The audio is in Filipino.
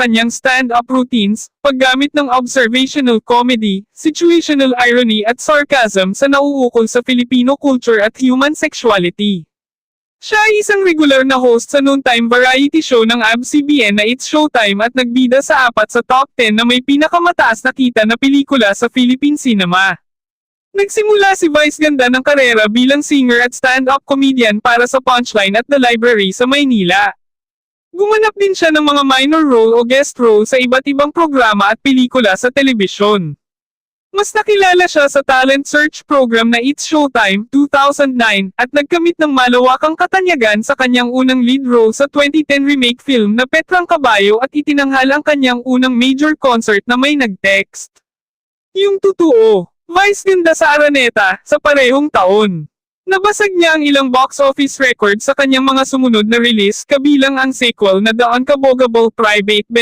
kanyang stand-up routines, paggamit ng observational comedy, situational irony at sarcasm sa nauukol sa Filipino culture at human sexuality. Siya ay isang regular na host sa noontime variety show ng ABS-CBN na It's Showtime at nagbida sa apat sa top 10 na may pinakamataas na kita na pelikula sa Philippine cinema. Nagsimula si Vice Ganda ng karera bilang singer at stand-up comedian para sa Punchline at The Library sa Maynila. Gumanap din siya ng mga minor role o guest role sa iba't ibang programa at pelikula sa telebisyon. Mas nakilala siya sa talent search program na It's Showtime 2009 at nagkamit ng malawakang katanyagan sa kanyang unang lead role sa 2010 remake film na Petrang Kabayo at itinanghal ang kanyang unang major concert na may nag-text. Yung totoo, Vice ganda sa Araneta sa parehong taon. Nabasag niya ang ilang box office record sa kanyang mga sumunod na release kabilang ang sequel na The Unkabogable Private Ben